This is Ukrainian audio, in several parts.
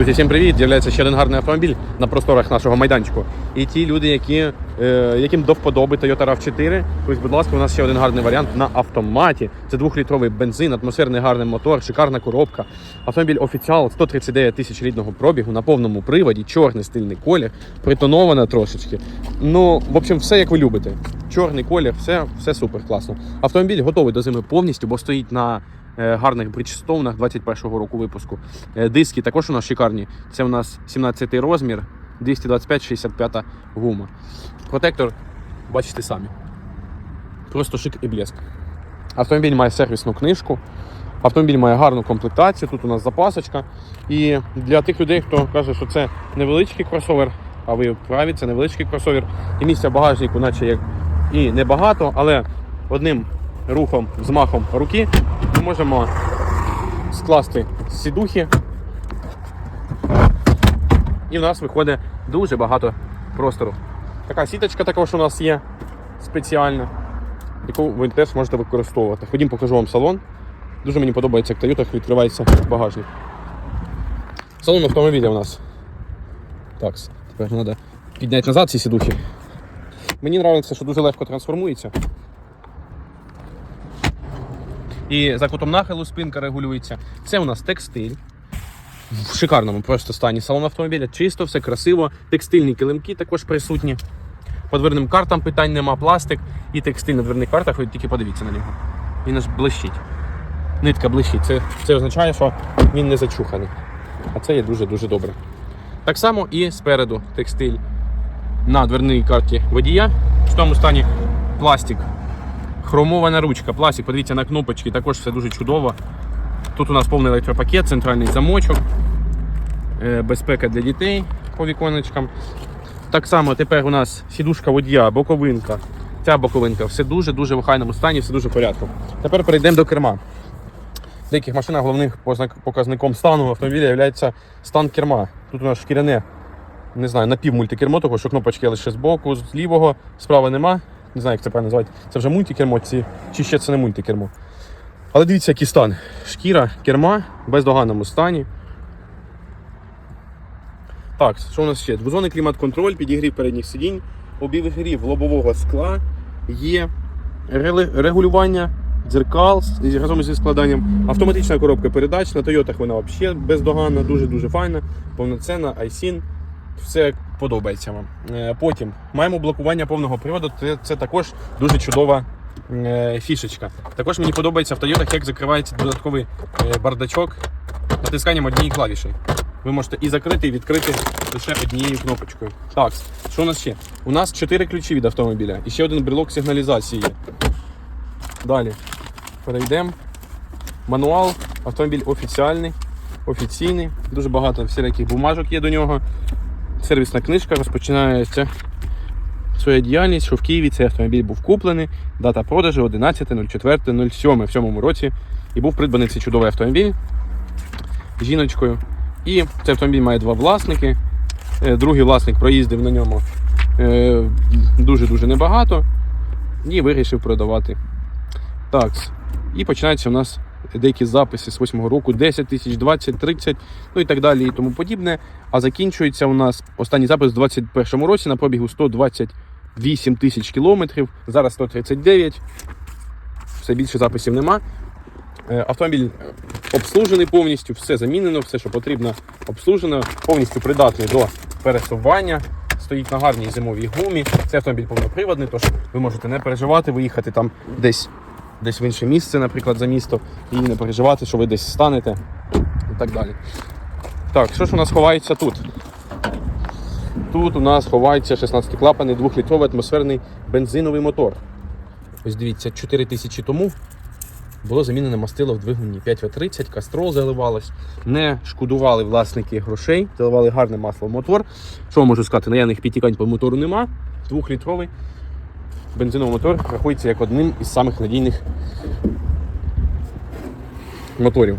Друзі, всім привіт! З'являється ще один гарний автомобіль на просторах нашого майданчику. І ті люди, які, е, яким до вподоби Toyota RAV4, ось, будь ласка, у нас ще один гарний варіант на автоматі. Це двохлітровий бензин, атмосферний гарний мотор, шикарна коробка. Автомобіль офіціал 139 тисяч рідного пробігу на повному приводі, чорний стильний колір, притонована трошечки. Ну, в общем, все як ви любите. Чорний колір, все, все супер класно. Автомобіль готовий до зими повністю, бо стоїть на гарних бріджстоунах 21-го року випуску. Е, Диски також у нас шикарні. Це у нас 17 розмір, 225-65 гума. Протектор, бачите самі. Просто шик і блеск. Автомобіль має сервісну книжку. Автомобіль має гарну комплектацію. Тут у нас запасочка. І для тих людей, хто каже, що це невеличкий кросовер, а ви праві, це невеличкий кросовер. І місця в багажнику, наче як і небагато, але одним рухом, взмахом руки можемо скласти сідухи. І в нас виходить дуже багато простору. Така сіточка також у нас є спеціальна, яку ви теж можете використовувати. Ходім, покажу вам салон. Дуже мені подобається, як в Toyota відкривається багажник. Салон автомобіля у нас. Так, тепер треба підняти назад ці сідухи. Мені подобається, що дуже легко трансформується. І за кутом нахилу спинка регулюється. Це у нас текстиль. В шикарному просто стані салон автомобіля. Чисто, все красиво. Текстильні килимки також присутні. По дверним картам питань нема, пластик і текстиль на дверних картах, ви тільки подивіться на нього. Він аж блищить. Нитка блищить. Це, це означає, що він не зачуханий. А це є дуже-дуже добре. Так само і спереду текстиль на дверній карті водія. В тому стані пластик. Хромована ручка, пластик, подивіться на кнопочки, також все дуже чудово. Тут у нас повний електропакет, центральний замочок, е, безпека для дітей по віконечкам. Так само тепер у нас сідушка водія, боковинка. Ця боковинка, все дуже-дуже в охайному стані, все дуже в порядку. Тепер перейдемо до керма. В деяких машинах головним показником стану автомобіля є стан керма. Тут у нас шкіряне, не знаю, напівмультикермо, тому що кнопочки лише з боку, з лівого, справа нема. Не знаю, як це правильно назвати. Це вже мультикермо, ці, чи ще це не мультикермо. Але дивіться, який стан. Шкіра керма в бездоганному стані. Так, що у нас ще? Двозонний клімат-контроль, підігрів передніх сидінь, обігрів лобового скла, є регулювання дзеркал разом зі складанням, автоматична коробка передач. На Тойотах вона взагалі бездоганна, дуже-дуже файна, повноцінна, iSIN. Все подобається вам. Е, Потім маємо блокування повного приводу. Це, також дуже чудова е, фішечка. Також мені подобається в Тойотах, як закривається додатковий е, бардачок натисканням однієї клавіші. Ви можете і закрити, і відкрити лише однією кнопочкою. Так, що у нас ще? У нас 4 ключі від автомобіля і ще один брелок сигналізації. Далі перейдемо. Мануал, автомобіль офіціальний, офіційний, дуже багато всіляких бумажок є до нього. Сервісна книжка розпочинається своя діяльність, що в Києві цей автомобіль був куплений. Дата продажу 11.04.07 в цьому році. І був придбаний цей чудовий автомобіль жіночкою. І цей автомобіль має два власники. Е, Другий власник проїздив на ньому е, дуже-дуже небагато і вирішив продавати. Так. І починаються у нас деякі записи з 8 року, 10 тисяч, 20, 30, ну і так далі і тому подібне. А закінчується у нас останній запис у 2021 році на пробігу 128 тисяч кілометрів, зараз 139. Все більше записів нема. Е, Автомобіль обслужений повністю, все замінено, все, що потрібно, обслужено, повністю придатний до пересування. Стоїть на гарній зимовій гумі. Це автомобіль повноприводний, тож ви можете не переживати, виїхати там десь, десь в інше місце, наприклад, за місто, і не переживати, що ви десь станете і так далі. Так, що ж у нас ховається тут? Тут у нас ховається 16-клапаний 2-літровий атмосферний бензиновий мотор. Ось дивіться, 4 тисячі тому було замінене мастило в двигуні 5В30, кастрол заливалось. Не шкодували власники грошей, заливали гарне масло в мотор. Що можу сказати, наявних підтікань по мотору нема. Двохлітровий бензиновий мотор рахується як одним із самих надійних моторів.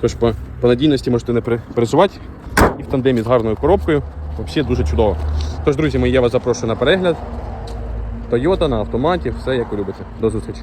Тож по, по надійності можете не пересувати. І в тандемі з гарною коробкою. Взагалі дуже чудово. Тож, друзі мої, я вас запрошую на перегляд. Toyota на автоматі, все як ви любите. До зустрічі.